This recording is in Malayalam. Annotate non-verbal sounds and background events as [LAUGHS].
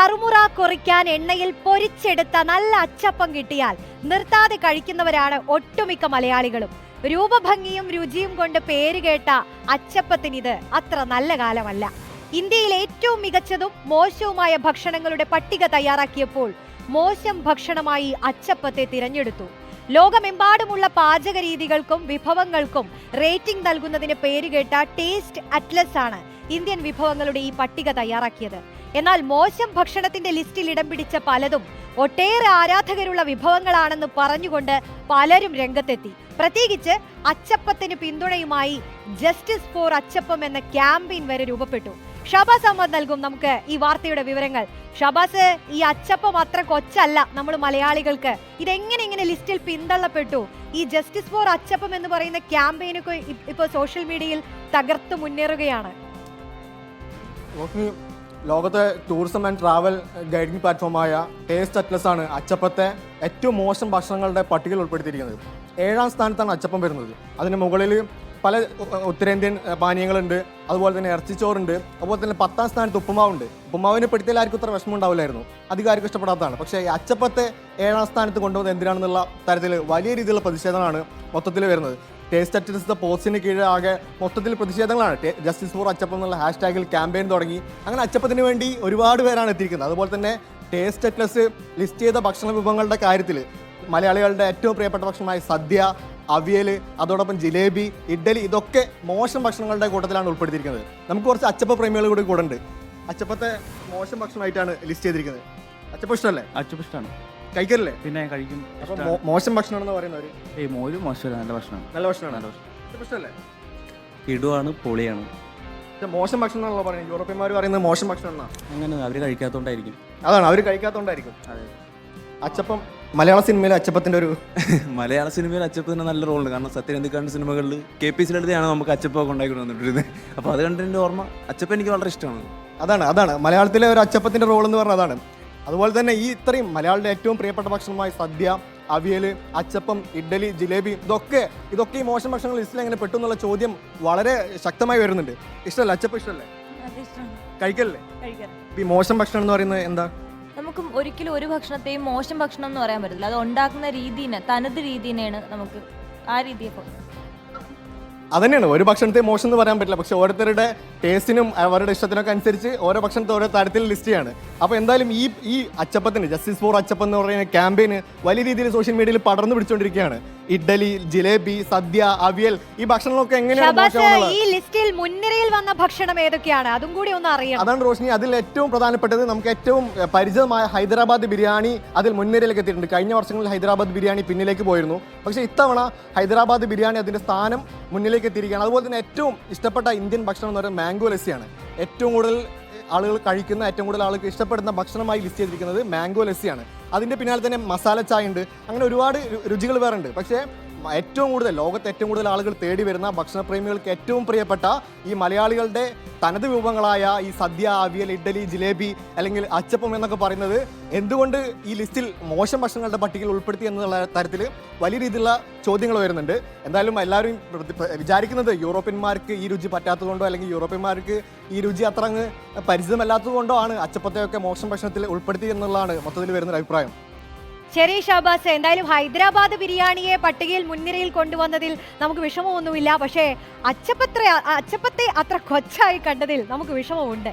കറുമുറ കുറിക്കാൻ എണ്ണയിൽ പൊരിച്ചെടുത്ത നല്ല അച്ചപ്പം കിട്ടിയാൽ നിർത്താതെ കഴിക്കുന്നവരാണ് ഒട്ടുമിക്ക മലയാളികളും. രൂപഭംഗിയും രുചിയും കൊണ്ട് പേരുകേട്ട അച്ചപ്പത്തിനിത് അത്ര നല്ല കാലമല്ല. ഇന്ത്യയിൽ ഏറ്റവും മികച്ചതും മോശവുമായ ഭക്ഷണങ്ങളുടെ പട്ടിക തയ്യാറാക്കിയപ്പോൾ മോശം ഭക്ഷണമായി അച്ചപ്പത്തെ തിരഞ്ഞെടുത്തു. ലോകമെമ്പാടുമുള്ള പാചക രീതികൾക്കും വിഭവങ്ങൾക്കും റേറ്റിംഗ് നൽകുന്നതിന് പേരുകേട്ട ടേസ്റ്റ് അറ്റ്ലസ് ആണ് ഇന്ത്യൻ വിഭവങ്ങളുടെ ഈ പട്ടിക തയ്യാറാക്കിയത്. എന്നാൽ മോശം ഭക്ഷണത്തിന്റെ ലിസ്റ്റിൽ ഇടം പിടിച്ച പലതും ഒട്ടേറെ ആരാധകരുള്ള വിഭവങ്ങളാണെന്ന് പറഞ്ഞുകൊണ്ട് പലരും രംഗത്തെത്തി. പ്രത്യേകിച്ച് അച്ചപ്പത്തിന് പിന്തുണയുമായി ജസ്റ്റിസ് ഫോർ അച്ചപ്പം എന്ന ക്യാമ്പയിൻ വരെ രൂപപ്പെട്ടു. ഷബാസ് അഹമ്മദ് നൽകും നമുക്ക് ഈ വാർത്തയുടെ വിവരങ്ങൾ. ഷബാസ് ഈ അച്ചപ്പം അത്ര കൊച്ചല്ല നമ്മൾ മലയാളികൾക്ക്. ഇതെങ്ങനെ ഇങ്ങനെ ലിസ്റ്റിൽ പിന്തള്ളപ്പെട്ടു? ഈ ജസ്റ്റിസ് ഫോർ അച്ചപ്പം എന്ന് പറയുന്ന ക്യാമ്പയിനൊക്കെ ഇപ്പോൾ സോഷ്യൽ മീഡിയയിൽ തകർത്ത് മുന്നേറുകയാണ്. ലോകത്തെ ടൂറിസം ആൻഡ് ട്രാവൽ ഗൈഡിംഗ് പ്ലാറ്റ്ഫോമായ ടേസ്റ്റ് അറ്റ്ലസ് ആണ് അച്ചപ്പത്തെ ഏറ്റവും മോശം ഭക്ഷണങ്ങളുടെ പട്ടികയിൽ ഉൾപ്പെടുത്തിയിരിക്കുന്നത്. ഏഴാം സ്ഥാനത്താണ് അച്ചപ്പം വരുന്നത്. അതിന് മുകളിൽ പല ഉത്തരേന്ത്യൻ പാനീയങ്ങളുണ്ട്. അതുപോലെ തന്നെ ഇറച്ചിച്ചോറുണ്ട്. അതുപോലെ തന്നെ പത്താം സ്ഥാനത്ത് ഉപ്പുമാവുണ്ട്. ഉപ്പുമാവിനെ പെടുത്തിയാൽ ആർക്കും ഇത്ര വിഷമം ഉണ്ടാവില്ലായിരുന്നു. അധികാരിക്കും ഇഷ്ടപ്പെടാത്തതാണ്. പക്ഷേ അച്ചപ്പത്തെ ഏഴാം സ്ഥാനത്ത് കൊണ്ടുവന്നത് എന്തിനാണെന്നുള്ള തരത്തിൽ വലിയ രീതിയിലുള്ള പ്രതിഷേധമാണ് മൊത്തത്തിൽ വരുന്നത്. ടേസ്റ്റ് അറ്റൻസ് പോസ്റ്റിന് കീഴിൽ ആകെ മൊത്തത്തിൽ പ്രതിഷേധങ്ങളാണ്. ജസ്റ്റിസ് ഫോർ അച്ചപ്പം എന്നുള്ള ഹാഷ്ടാഗിൽ ക്യാമ്പയിൻ തുടങ്ങി. അങ്ങനെ അച്ചപ്പത്തിന് വേണ്ടി ഒരുപാട് പേരാണ് എത്തിയിരിക്കുന്നത്. അതുപോലെ തന്നെ ടേസ്റ്റ് അറ്റ്ലസ് ലിസ്റ്റ് ചെയ്ത ഭക്ഷണ വിഭവങ്ങളുടെ കാര്യത്തിൽ മലയാളികളുടെ ഏറ്റവും പ്രിയപ്പെട്ട ഭക്ഷണമായ സദ്യ അവിയൽ അതോടൊപ്പം ജിലേബി ഇഡ്ഡലി ഇതൊക്കെ മോശം ഭക്ഷണങ്ങളുടെ കൂട്ടത്തിലാണ് ഉൾപ്പെടുത്തിയിരിക്കുന്നത്. നമുക്ക് കുറച്ച് അച്ചപ്പ പ്രേമികൾ കൂടി കൂടെ ഉണ്ട്. അച്ചപ്പത്തെ മോശം ഭക്ഷണമായിട്ടാണ് ലിസ്റ്റ് ചെയ്തിരിക്കുന്നത്. അച്ചപ്പ ഇഷ്ടമല്ലേ? അച്ചുപിഷ്ടാണ് കഴിക്കല്ലേ പിന്നെ കഴിക്കും. അപ്പൊ ഇഷ്ടാണ്. മോ- മോശം ഭക്ഷണമെന്ന് പറയുന്നവർ ഏയ് മോര് മോശമല്ല നല്ല ഭക്ഷണം നല്ല ഭക്ഷണമാണ്. ഭക്ഷണം. അച്ചപ്പ കിടുവാണ് പൊളിയാണ്. മോശം ഭക്ഷണം എന്നാണല്ലോ പറയുന്നത്. യൂറോപ്യന്മാർ പറയുന്നത് മോശം ഭക്ഷണം എന്നാണ് അങ്ങനെ അവർ കഴിക്കാത്തോണ്ടായിരിക്കും. അതാണ് അവർ കഴിക്കാത്തോണ്ടായിരിക്കും. അതെ. അച്ചപ്പം മലയാള സിനിമയിലെ അച്ചപ്പത്തിന്റെ ഒരു [LAUGHS] മലയാള സിനിമയിലെ അച്ചപ്പത്തിന് നല്ല റോളുണ്ട്. കാരണം സത്യനന്ദിക്കാണ്ട് സിനിമകളിൽ കെ പി സിലെടുത്താണ് നമുക്ക് അച്ചപ്പൊക്കെ ഉണ്ടാക്കിക്കൊണ്ട് വന്നിട്ടിരുന്നത് അപ്പോൾ അത് കണ്ടതിന്റെ ഓർമ്മ അച്ചപ്പ എനിക്ക് വളരെ ഇഷ്ടമാണ്. അതാണ് അതാണ്. മലയാളത്തിലെ ഒരു അച്ചപ്പത്തിന്റെ റോൾ എന്ന് പറഞ്ഞാൽ അതാണ്. അതുപോലെ തന്നെ ഈ ഇത്രയും മലയാളിയുടെ ഏറ്റവും പ്രിയപ്പെട്ട ഭക്ഷണമായ സദ്യ അവിയൽ അച്ചപ്പം ഇഡ്ഡലി ജിലേബി ഇതൊക്കെ ഇതൊക്കെ ഈ മോശം ഭക്ഷണങ്ങൾ ലിസ്റ്റിൽ എങ്ങനെ പെട്ടു എന്നുള്ള ചോദ്യം വളരെ ശക്തമായി വരുന്നുണ്ട്. ഇഷ്ടമല്ല അച്ചപ്പം ഇഷ്ടമല്ലേ കഴിക്കല്ലേ? ഈ മോശം ഭക്ഷണം എന്ന് പറയുന്നത് എന്താ? നമുക്ക് ഒരിക്കലും ഒരു ഭക്ഷണത്തെയും മോശം ഭക്ഷണം എന്ന് പറയാൻ പറ്റില്ല അത് ഉണ്ടാക്കുന്ന രീതിനെ തനത് രീതിനെയാണ് നമുക്ക് ആ രീതിയെ അതന്നെയാണ്. ഒരു ഭക്ഷണത്തെ മോശം എന്ന് പറയാൻ പറ്റില്ല. പക്ഷെ ഓരോരുത്തരുടെ ടേസ്റ്റിനും അവരുടെ ഇഷ്ടത്തിനൊക്കെ അനുസരിച്ച് ഓരോ ഭക്ഷണത്തെ ഓരോ തരത്തിൽ ലിസ്റ്റ് ചെയ്യാണ്. അപ്പോൾ എന്തായാലും ഈ ഈ അച്ചപ്പത്തിന് ജസ്റ്റിസ് ഫോർ അച്ചപ്പം എന്ന് പറയുന്ന ക്യാമ്പയിന് വലിയ രീതിയിൽ സോഷ്യൽ മീഡിയയിൽ പടർന്നു പിടിച്ചുകൊണ്ടിരിക്കുകയാണ് ഇഡ്ഡലി ജിലേബി സദ്യ അവിയൽ ഈ ഭക്ഷണങ്ങളൊക്കെ എങ്ങനെയാണ് ഈ ലിസ്റ്റിൽ മുൻനിരയിൽ വന്ന ഭക്ഷണം ഏതൊക്കെയാണ്? അതും കൂടി ഒന്ന് അറിയണം. അതാണ് റോഷിനി അതിൽ ഏറ്റവും പ്രധാനപ്പെട്ടത് നമുക്ക് ഏറ്റവും പരിചിതമായ ഹൈദരാബാദ് ബിരിയാണി അതിൽ മുൻനിരയിലേക്ക് എത്തിയിട്ടുണ്ട്. കഴിഞ്ഞ വർഷങ്ങളിൽ ഹൈദരാബാദ് ബിരിയാണി പിന്നിലേക്ക് പോയിരുന്നു. പക്ഷേ ഇത്തവണ ഹൈദരാബാദ് ബിരിയാണി അതിന്റെ സ്ഥാനം മുന്നിലേക്ക് എത്തിയിരിക്കുകയാണ്. അതുപോലെ തന്നെ ഏറ്റവും ഇഷ്ടപ്പെട്ട ഇന്ത്യൻ ഭക്ഷണം എന്ന് പറയുന്നത് മാംഗോ ലസ്സിയാണ്. ഏറ്റവും കൂടുതൽ ആളുകൾ കഴിക്കുന്ന ഏറ്റവും കൂടുതൽ ആളുകൾ ഇഷ്ടപ്പെടുന്ന ഭക്ഷണമായി ലിസ്റ്റ് ചെയ്തിരിക്കുന്നത് മാംഗോ ലസ്സിയാണ്. അതിന്റെ പിന്നാലെ തന്നെ മസാല ചായ ഉണ്ട്. അങ്ങനെ ഒരുപാട് രുചികൾ വേറെ ഉണ്ട്. പക്ഷേ ഏറ്റവും കൂടുതൽ ലോകത്ത് ഏറ്റവും കൂടുതൽ ആളുകൾ തേടി വരുന്ന ഭക്ഷണപ്രേമികൾക്ക് ഏറ്റവും പ്രിയപ്പെട്ട ഈ മലയാളികളുടെ തനത് വിഭവങ്ങളായ ഈ സദ്യ അവിയൽ ഇഡ്ഡലി ജിലേബി അല്ലെങ്കിൽ അച്ചപ്പം എന്നൊക്കെ പറയുന്നത് എന്തുകൊണ്ട് ഈ ലിസ്റ്റിൽ മോശം ഭക്ഷണങ്ങളുടെ പട്ടികയിൽ ഉൾപ്പെടുത്തി എന്നുള്ള തരത്തിൽ വലിയ രീതിയിലുള്ള ചോദ്യങ്ങൾ വരുന്നുണ്ട്. എന്തായാലും എല്ലാവരും വിചാരിക്കുന്നത് യൂറോപ്യന്മാർക്ക് ഈ രുചി പറ്റാത്തതുകൊണ്ടോ അല്ലെങ്കിൽ യൂറോപ്യന്മാർക്ക് ഈ രുചി അത്ര അങ്ങ് പരിചിതമല്ലാത്തതുകൊണ്ടോ ആണ് അച്ചപ്പത്തെയൊക്കെ മോശം ഭക്ഷണത്തിൽ ഉൾപ്പെടുത്തി എന്നുള്ളതാണ് മൊത്തത്തിൽ വരുന്നൊരു അഭിപ്രായം. ശരി ഷാബാസ് എന്തായാലും ഹൈദരാബാദ് ബിരിയാണിയെ പട്ടികയിൽ മുൻനിരയിൽ കൊണ്ടുവന്നതിൽ നമുക്ക് വിഷമമൊന്നുമില്ല. പക്ഷേ അച്ചപ്പത്ര അച്ചപ്പത്തെ അത്ര കൊച്ചായി കണ്ടതിൽ നമുക്ക് വിഷമമുണ്ട്.